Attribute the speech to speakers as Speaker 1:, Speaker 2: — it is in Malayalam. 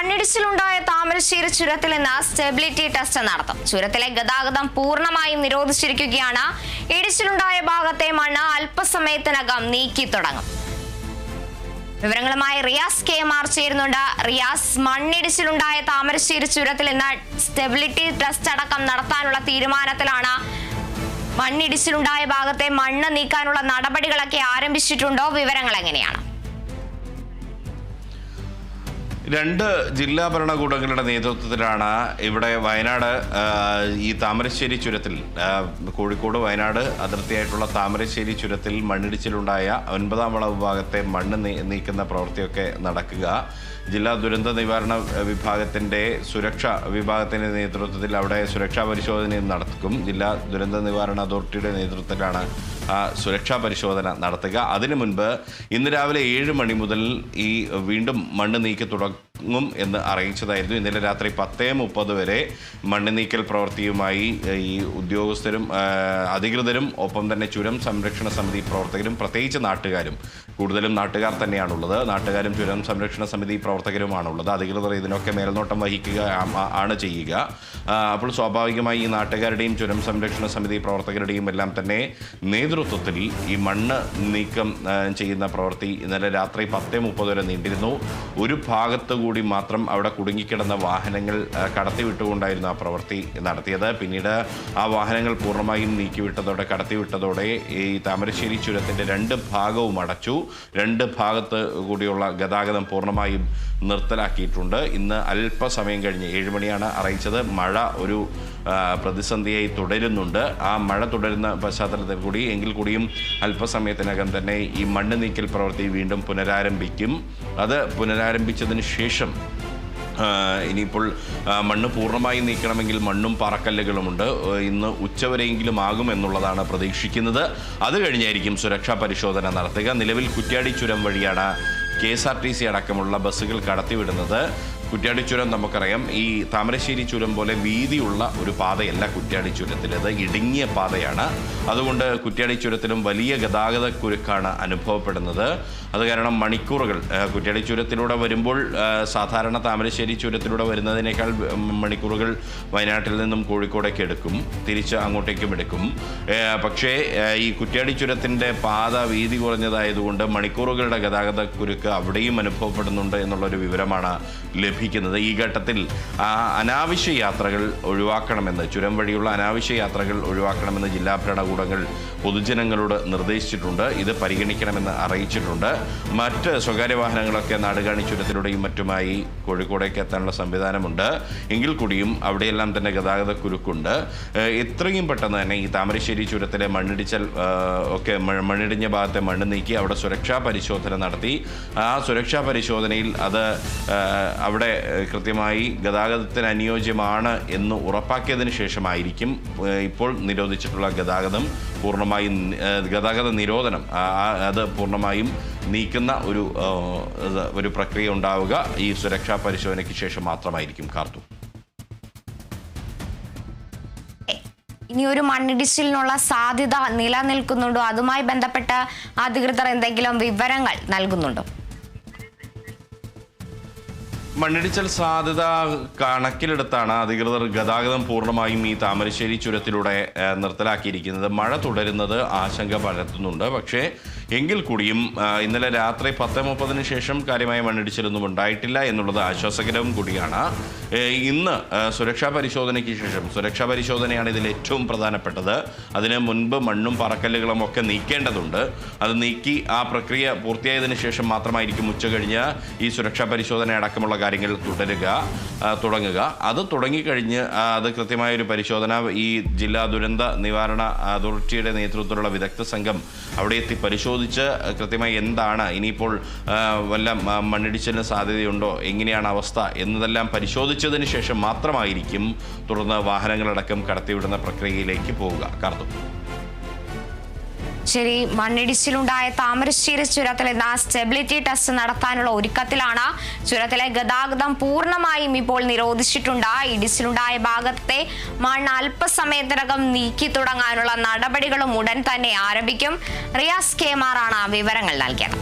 Speaker 1: മണ്ണിടിച്ചിലുണ്ടായ താമരശ്ശേരി ചുരത്തിൽ നിന്ന് സ്റ്റെബിലിറ്റി ടെസ്റ്റ് നടത്തും. ചുരത്തിലെ ഗതാഗതം പൂർണമായും നിരോധിച്ചിരിക്കുകയാണ്. ഇടിച്ചിലുണ്ടായ ഭാഗത്തെ മണ്ണ് അല്പസമയത്തിനകം നീക്കി തുടങ്ങും. വിവരങ്ങളുമായി റിയാസ് കെ എം ആർ ചേരുന്നുണ്ട്. റിയാസ് മണ്ണിടിച്ചിലുണ്ടായ താമരശ്ശേരി ചുരത്തിൽ ഇന്ന് സ്റ്റെബിലിറ്റി ടെസ്റ്റ് അടക്കം നടത്താനുള്ള തീരുമാനത്തിലാണ് മണ്ണിടിച്ചിലുണ്ടായ ഭാഗത്തെ മണ്ണ് നീക്കാനുള്ള നടപടികളൊക്കെ ആരംഭിച്ചിട്ടുണ്ടോ? വിവരങ്ങൾ എങ്ങനെയാണ്?
Speaker 2: രണ്ട് ജില്ലാ ഭരണകൂടങ്ങളുടെ നേതൃത്വത്തിലാണ് ഇവിടെ വയനാട് ഈ താമരശ്ശേരി ചുരത്തിൽ കോഴിക്കോട് വയനാട് അതിർത്തിയായിട്ടുള്ള താമരശ്ശേരി ചുരത്തിൽ മണ്ണിടിച്ചിലുണ്ടായ ഒൻപതാം വളവ് വിഭാഗത്തെ മണ്ണ് നീക്കുന്ന പ്രവൃത്തിയൊക്കെ നടക്കുക. ജില്ലാ ദുരന്ത നിവാരണ വിഭാഗത്തിന്റെ സുരക്ഷ വിഭാഗത്തിന്റെ നേതൃത്വത്തിൽ അവിടെ സുരക്ഷാ പരിശോധനയും നടത്തും ജില്ലാ ദുരന്ത നിവാരണ അതോറിറ്റിയുടെ നേതൃത്വത്തിലാണ് സുരക്ഷാ പരിശോധന നടത്തുക. അതിനു മുൻപ് ഇന്ന് രാവിലെ ഏഴ് മണി മുതൽ ഈ വീണ്ടും മണ്ണ് നീക്കി തുടങ്ങും എന്ന് അറിയിച്ചതായിരുന്നു. ഇന്നലെ രാത്രി പത്തേ മുപ്പത് വരെ മണ്ണ് നീക്കൽ പ്രവൃത്തിയുമായി ഈ ഉദ്യോഗസ്ഥരും അധികൃതരും ഒപ്പം തന്നെ ചുരം സംരക്ഷണ സമിതി പ്രവർത്തകരും പ്രത്യേകിച്ച് നാട്ടുകാരും കൂടുതലും നാട്ടുകാർ തന്നെയാണുള്ളത്. നാട്ടുകാരും ചുരം സംരക്ഷണ സമിതി പ്രവർത്തകരുമാണുള്ളത്. അധികൃതർ ഇതിനൊക്കെ മേൽനോട്ടം വഹിക്കുക ആണ് ചെയ്യുക. അപ്പോൾ സ്വാഭാവികമായി ഈ നാട്ടുകാരുടെയും ചുരം സംരക്ഷണ സമിതി പ്രവർത്തകരുടെയും എല്ലാം തന്നെ നേതൃത്വത്തിൽ ഈ മണ്ണ് നീക്കം ചെയ്യുന്ന പ്രവൃത്തി ഇന്നലെ രാത്രി പത്തേ മുപ്പത് വരെ നീണ്ടിരുന്നു. ഒരു ഭാഗത്ത് കൂടി മാത്രം അവിടെ കുടുങ്ങിക്കിടന്ന വാഹനങ്ങൾ കടത്തിവിട്ടുകൊണ്ടായിരുന്നു ആ പ്രവൃത്തി നടത്തിയത്. പിന്നീട് ആ വാഹനങ്ങൾ പൂർണമായും നീക്കിവിട്ടതോടെ കടത്തിവിട്ടതോടെ ഈ താമരശ്ശേരി ചുരത്തിന്റെ രണ്ട് ഭാഗവും അടച്ചു. രണ്ട് ഭാഗത്ത് കൂടിയുള്ള ഗതാഗതം പൂർണമായും നിർത്തലാക്കിയിട്ടുണ്ട്. ഇന്ന് അല്പസമയം കഴിഞ്ഞ് ഏഴ് മണിയാണ് അറിയിച്ചത്. മഴ ഒരു പ്രതിസന്ധിയായി തുടരുന്നുണ്ട്. ആ മഴ തുടരുന്ന പശ്ചാത്തലത്തിൽ കൂടി എങ്കിൽ കൂടിയും അല്പസമയത്തിനകം തന്നെ ഈ മണ്ണ് നീക്കൽ പ്രവൃത്തി വീണ്ടും പുനരാരംഭിക്കും. അത് പുനരാരംഭിച്ചതിന് ശേഷം ആ, ഇനിയിപ്പോൾ മണ്ണ് പൂർണമായി നീക്കണമെങ്കിൽ മണ്ണും പാറക്കല്ലുകളുമുണ്ട്. ഇന്ന് ഉച്ചവരെയെങ്കിലും ആകും എന്നുള്ളതാണ് പ്രതീക്ഷിക്കുന്നത്. അത് കഴിഞ്ഞായിരിക്കും സുരക്ഷാ പരിശോധന നടത്തുക. നിലവിൽ കുറ്റ്യാടി ചുരം വഴിയാണ് K S R T C അടക്കമുള്ള ബസ്സുകൾ കടത്തിവിടുന്നത്. കുറ്റ്യാടി ചുരം നമുക്കറിയാം. ഈ താമരശ്ശേരി ചുരം പോലെ വീതിയുള്ള ഒരു പാതയല്ല കുറ്റ്യാടി ചുരത്തിലേത്. ഇടുങ്ങിയ പാതയാണ്. അതുകൊണ്ട് കുറ്റ്യാടി ചുരത്തിലും വലിയ ഗതാഗത കുരുക്കാണ് അനുഭവപ്പെടുന്നത്. അത് കാരണം മണിക്കൂറുകൾ ആ, കുറ്റ്യാടി ചുരത്തിലൂടെ വരുമ്പോൾ സാധാരണ താമരശ്ശേരി ചുരത്തിലൂടെ വരുന്നതിനേക്കാൾ മണിക്കൂറുകൾ വയനാട്ടിൽ നിന്നും കോഴിക്കോടേക്ക് എടുക്കും. തിരിച്ച് അങ്ങോട്ടേക്കും എടുക്കും. പക്ഷേ ഈ കുറ്റ്യാടി ചുരത്തിന്റെ പാത വീതി കുറഞ്ഞതായതുകൊണ്ട് മണിക്കൂറുകളുടെ ഗതാഗത കുരുക്ക് അവിടെയും അനുഭവപ്പെടുന്നുണ്ട് എന്നുള്ളൊരു വിവരമാണ് ലഭിക്കുന്നത് ഈ ഘട്ടത്തിൽ അനാവശ്യ യാത്രകൾ ഒഴിവാക്കണമെന്ന് ചുരം വഴിയുള്ള അനാവശ്യ യാത്രകൾ ഒഴിവാക്കണമെന്ന് ജില്ലാ ഭരണകൂടങ്ങൾ പൊതുജനങ്ങളോട് നിർദ്ദേശിച്ചിട്ടുണ്ട്. ഇത് പരിഗണിക്കണമെന്ന് അറിയിച്ചിട്ടുണ്ട്. മറ്റ് സ്വകാര്യ വാഹനങ്ങളൊക്കെ നാടുകാണി ചുരത്തിലൂടെയും മറ്റുമായി കോഴിക്കോടേക്ക് എത്താനുള്ള സംവിധാനമുണ്ട്. എങ്കിൽ കൂടിയും അവിടെയെല്ലാം തന്നെ ഗതാഗത കുരുക്കുണ്ട്. എത്രയും പെട്ടെന്ന് തന്നെ ഈ താമരശ്ശേരി ചുരത്തിലെ മണ്ണിടിച്ചൽ ഒക്കെ മണ്ണിടിഞ്ഞ ഭാഗത്തെ മണ്ണ് നീക്കി അവിടെ സുരക്ഷാ പരിശോധന നടത്തി. ആ സുരക്ഷാ പരിശോധനയിൽ അത് ഏഹ് കൃത്യമായി ഗതാഗതത്തിന് അനുയോജ്യമാണ് എന്ന് ഉറപ്പാക്കിയതിന് ശേഷമായിരിക്കും ഇപ്പോൾ നിരോധിച്ചിട്ടുള്ള ഗതാഗതം പൂർണമായും ഗതാഗത നിരോധനം അത് പൂർണമായും നീക്കുന്ന ഒരു ഒരു പ്രക്രിയ ഉണ്ടാവുക. ഈ സുരക്ഷാ പരിശോധനയ്ക്ക് ശേഷം മാത്രമായിരിക്കും കാർത്തു.
Speaker 1: ഇനി ഒരു മണ്ണിടിച്ചിലിനുള്ള സാധ്യത നിലനിൽക്കുന്നുണ്ടോ? അതുമായി ബന്ധപ്പെട്ട് അധികൃതർ എന്തെങ്കിലും വിവരങ്ങൾ നൽകുന്നുണ്ടോ?
Speaker 2: മണ്ണിടിച്ചൽ സാധ്യത കണക്കിലെടുത്താണ് അധികൃതർ ഗതാഗതം പൂർണമായും ഈ താമരശ്ശേരി ചുരത്തിലൂടെ നിർത്തലാക്കിയിരിക്കുന്നത്. മഴ തുടരുന്നത് ആശങ്ക പരത്തുന്നുണ്ട്. പക്ഷേ എങ്കിൽ കൂടിയും ഇന്നലെ രാത്രി പത്ത് മുപ്പതിന് ശേഷം കാര്യമായ മണ്ണിടിച്ചിലൊന്നും ഉണ്ടായിട്ടില്ല എന്നുള്ളത് ആശ്വാസകരവും കൂടിയാണ്. ഇന്ന് സുരക്ഷാ പരിശോധനയ്ക്ക് ശേഷം സുരക്ഷാ പരിശോധനയാണ് ഇതിൽ ഏറ്റവും പ്രധാനപ്പെട്ടത്. അതിന് മുൻപ് മണ്ണും പറക്കല്ലുകളും ഒക്കെ നീക്കേണ്ടതുണ്ട്. അത് നീക്കി ആ പ്രക്രിയ പൂർത്തിയായതിനു ശേഷം മാത്രമായിരിക്കും ഉച്ചകഴിഞ്ഞ് ഈ സുരക്ഷാ പരിശോധന അടക്കമുള്ള കാര്യങ്ങൾ തുടരുക തുടങ്ങുക. അത് തുടങ്ങിക്കഴിഞ്ഞ് അത് കൃത്യമായ ഒരു പരിശോധന ഈ ജില്ലാ ദുരന്ത നിവാരണ അതോറിറ്റിയുടെ നേതൃത്വത്തിലുള്ള വിദഗ്ധ സംഘം അവിടെ എത്തി പരിശോധിച്ച് കൃത്യമായി എന്താണ് ഇനിയിപ്പോൾ വല്ല മണ്ണിടിച്ചിലിന് സാധ്യതയുണ്ടോ എങ്ങനെയാണ് അവസ്ഥ എന്നതെല്ലാം പരിശോധിച്ചതിന് ശേഷം മാത്രമായിരിക്കും തുടർന്ന് വാഹനങ്ങളടക്കം കടത്തിവിടുന്ന പ്രക്രിയയിലേക്ക് പോവുക. കാർത്തു.
Speaker 1: ശരി മണ്ണിടിച്ചിലുണ്ടായ താമരശ്ശേരി ചുരത്തിൽ ഇന്ന് സ്റ്റെബിലിറ്റി ടെസ്റ്റ് നടത്താനുള്ള ഒരുക്കത്തിലാണ്. ചുരത്തിലെ ഗതാഗതം പൂർണമായും ഇപ്പോൾ നിരോധിച്ചിട്ടുണ്ട്. ഇടിച്ചിലുണ്ടായ ഭാഗത്തെ മണ്ണ് അല്പസമയത്തിനകം നീക്കി തുടങ്ങാനുള്ള നടപടികളും ഉടൻ തന്നെ ആരംഭിക്കും. റിയാസ് കെ മാറാണ് വിവരങ്ങൾ നൽകിയത്.